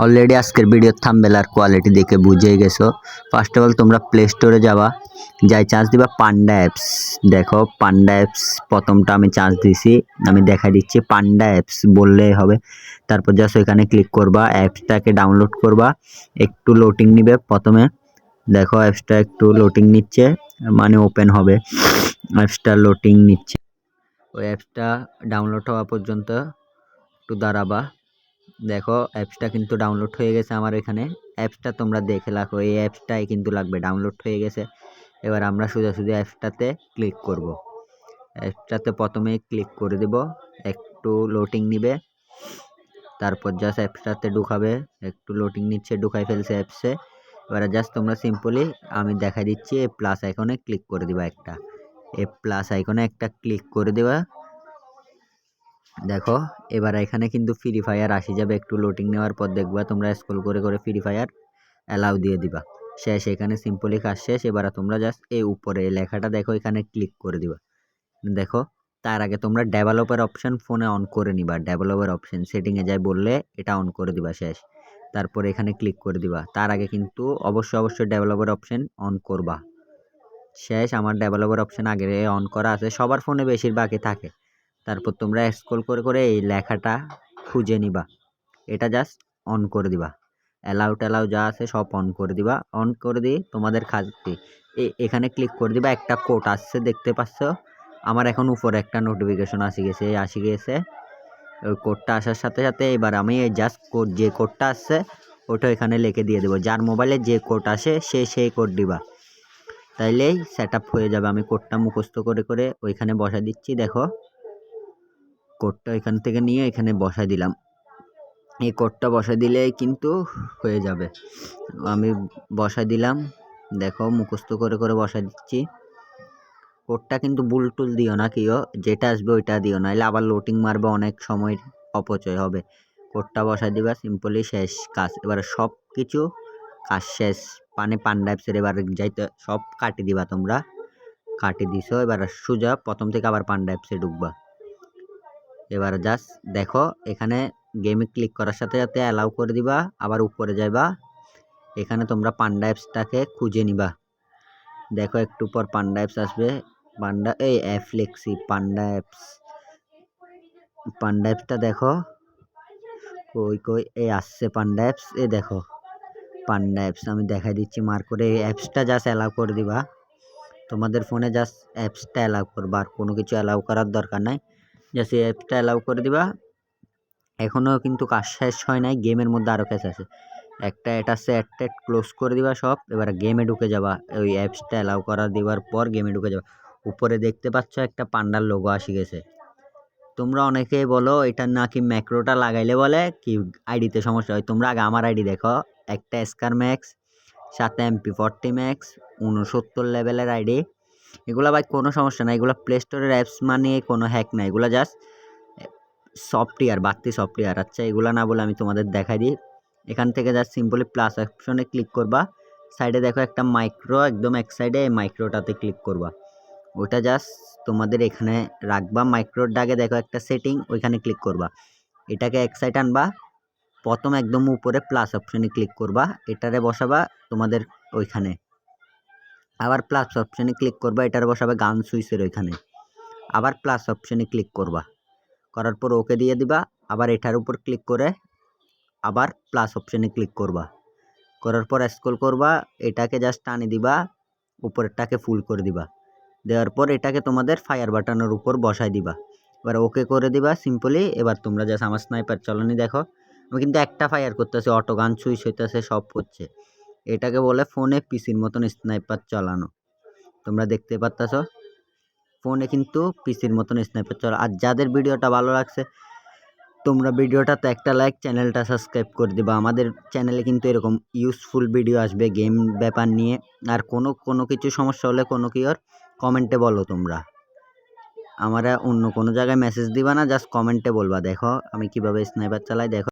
Already আজকের ভিডিওর thumbnail আর quality দেখে বুঝেই গেছো। ফার্স্ট অফ অল তোমরা প্লে স্টোরে যাবা, যাই চান্স দিবা পান্ডা অ্যাপস দেখো পান্ডা অ্যাপস প্রথমটা আমি চান্স দিছি, আমি দেখা দিচ্ছি পান্ডা অ্যাপস বললেই হবে। তারপর জাস্ট ওইখানে ক্লিক করবা অ্যাপসটাকে ডাউনলোড করবা, একটু লোডিং নিবে প্রথমে। দেখো অ্যাপসটা একটু লোডিং নিচ্ছে মানে ওপেন হবে। অ্যাপসটা লোডিং নিচ্ছে। ওই অ্যাপসটা ডাউনলোড হওয়া পর্যন্ত একটু দাঁড়াবা। দেখো অ্যাপসটা কিন্তু ডাউনলোড হয়ে গেছে আমার এখানে। অ্যাপসটা তোমরা দেখে রাখো, এই অ্যাপসটাই কিন্তু লাগবে ডাউনলোড হয়ে গেছে। এবার আমরা সোজা সোজাসুজি অ্যাপসটাতে ক্লিক করব। অ্যাপসটাতে প্রথমে ক্লিক করে দেব, একটু লোডিং নিবে, তারপর জাস্ট অ্যাপসটাতে ঢুকাবে, একটু লোডিং নিচ্ছে, ঢুকাই ফেলছে অ্যাপসে এবার জাস্ট তোমরা সিম্পলি আমি দেখা দিচ্ছি এই প্লাস আইকনে ক্লিক করে দিবা একটা। এই প্লাস আইকনে একটা ক্লিক করে দেবা দেখো, এবার এখানে কিন্তু ফ্রি ফায়ার আসি যাবে। একটু লোডিং নেওয়ার পর দেখবা তোমরা স্ক্রল করে করে ফ্রি ফায়ার অ্যালাউ দিয়ে দিবা। শেষ, এখানে সিম্পলি কাজ শেষ। এবার তোমরা জাস্ট এই উপরে লেখাটা দেখো, এখানে ক্লিক করে দিবা। দেখো, তার আগে তোমরা ডেভেলপার অপশন ফোনে অন করে নিবা। ডেভেলপার অপশন সেটিংয়ে যাই বললে এটা অন করে দিবা শেষ। তারপর এখানে ক্লিক করে দিবা। তার আগে কিন্তু অবশ্যই অবশ্যই ডেভেলপার অপশন অন করবা। শেষ, আমার ডেভেলপার অপশন আগে অন করা আছে। সবার ফোনে বেশিরভাগই থাকে। তারপর তোমরা স্ক্রল করে করে এই লেখাটা খুঁজে নিবা। এটা জাস্ট অন করে দিবা। অ্যালাউ ট্যালাউ যা আছে সব অন করে দিবা। অন করে দিয়ে তোমাদের খাজটি এখানে ক্লিক করে দিবা, একটা কোড আসছে, দেখতে পাচ্ছ? আমার এখন উপরে একটা নোটিফিকেশন আসি গেছে আসি গেছে। ওই কোডটা আসার সাথে সাথে এবার আমি এই জাস্ট কোড যে কোডটা আসছে, ওটা এখানে লিখে দিয়ে দেবো। যার মোবাইলে যে কোড আসে, সে সেই কোড দিবা। তাইলেই সেট হয়ে যাবে। আমি কোডটা মুখস্থ করে করে ওইখানে বসা দিচ্ছি, দেখো। কোডটা এখান থেকে নিয়ে এখানে বসাই দিলাম। এই কোডটা বসাই দিলে কিন্তু হয়ে যাবে। আমি বসাই দিলাম। দেখো, মুখস্থ করে করে বসাই দিচ্ছি। কোডটা কিন্তু বুলটুল দিও না কিও যেটা আসবে ওইটা দিও না এলে আবার লোটিং মারবে, অনেক সময় অপচয় হবে। কোডটা বসাই দিবা সিম্পলি শেষ কাজ। এবার সব কিছু কাজ শেষ। পানে পান্ডাইপসের এবার যাইতে, সব কাটি দিবা তোমরা। কাটি দিছো, এবার সোজা প্রথম থেকে আবার পান্ডাইপসে ঢুকবা। এবার জাস্ট দেখো, এখানে গেমে ক্লিক করার সাথে সাথে অ্যালাউ করে দিবা, আবার উপরে যাইবা। এখানে তোমরা পান্ডা অ্যাপসটাকে খুঁজে নিবা। দেখো একটু পর পান্ডা অ্যাপস আসবে। পান্ডা এই অ্যাপ লেক্সি পান্ডা অ্যাপস পান্ডা অ্যাপসটা দেখো। কই কই, এই আসছে পান্ডা অ্যাপস এ দেখো পান্ডা অ্যাপস আমি দেখাই দিচ্ছি মার করে। এই অ্যাপসটা জাস্ট অ্যালাউ করে দিবা। তোমাদের ফোনে জাস্ট অ্যাপসটা অ্যালাউ করবা। আর কোনো কিছু অ্যালাউ করার দরকার নাই। জাস্ট এই অ্যাপসটা অ্যালাউ করে দিবা। এখনও কিন্তু কাজ শেষ হয় নাই গেমের মধ্যে আরও কাজ আছে। একটা এটা আছে অ্যাডটা ক্লোজ করে দিবা সব, এবার গেমে ঢুকে যাবা। ওই অ্যাপসটা অ্যালাউ করা দেওয়ার পর গেমে ঢুকে যাবা। উপরে দেখতে পাচ্ছ একটা পান্ডার লোগো আসি গেছে। তোমরা অনেকেই বলো, এটা নাকি ম্যাক্রোটা লাগাইলে বলে, কি আইডিতে সমস্যা হয়? তোমরা আগে আমার আইডি দেখো। একটা স্কার ম্যাক্স সাথে এমপি ফর্টি ম্যাক্স উনসত্তর লেভেলের আইডি এগুলো ভাই কোনো সমস্যা না এগুলো প্লে স্টোরের অ্যাপস মানে কোনো হ্যাক না এগুলো জাস্ট সফটওয়্যার বাড়তি সফটওয়্যার আচ্ছা এগুলো না বলে আমি তোমাদের দেখাই দিই। এখান থেকে জাস্ট সিম্পলি প্লাস অপশনে ক্লিক করবা। সাইডে দেখো একটা মাইক্রো একদম এক সাইডে এই মাইক্রোটাতে ক্লিক করবা। ওটা জাস্ট তোমাদের এখানে রাখবা। মাইক্রোর ডাগে দেখো একটা সেটিং ওইখানে ক্লিক করবা। এটাকে এক সাইড আনবা। প্রথম একদম উপরে প্লাস অপশনে ক্লিক করবা। এটারে বসাবা তোমাদের ওইখানে। আবার প্লাস অপশানে ক্লিক করবা, এটার বসাবে গান সুইচের ওইখানে। আবার প্লাস অপশানে ক্লিক করবা। করার পর ওকে দিয়ে দিবা, আবার এটার উপর ক্লিক করে আবার প্লাস অপশানে ক্লিক করবা। করার পর স্ক্রল করবা, এটাকে জাস্ট টানে দিবা, উপরেরটাকে ফুল করে দিবা। দেওয়ার পর এটাকে তোমাদের ফায়ার বাটনের উপর বসাই দিবা। এবার ওকে করে দিবা সিম্পলি এবার তোমরা জাস্ট আমার স্নাইপার চলনি দেখো। আমি কিন্তু একটা ফায়ার করতেছি, অটো গান সুইচ হইতেছে, সব হচ্ছে। এটাকে বলে ফোনে পিসির মতন স্নাইপার চালানো। তোমরা দেখতে পাচ্ছ ফোনে কিন্তু পিসির মতন স্নাইপার চলা আর যাদের ভিডিওটা ভালো লাগছে, তোমরা ভিডিওটাতে একটা লাইক চ্যানেলটা সাবস্ক্রাইব করে দিবা। আমাদের চ্যানেলে কিন্তু এরকম ইউজফুল ভিডিও আসবে গেম ব্যাপার নিয়ে। আর কোনো কোনো কিছু সমস্যা হলে কোনো কি ওর? কমেন্টে বলো তোমরা। আমরা অন্য কোনো জায়গায় মেসেজ দিবা না জাস্ট কমেন্টে বলবা। দেখো আমি কীভাবে স্নাইপার চালাই, দেখো।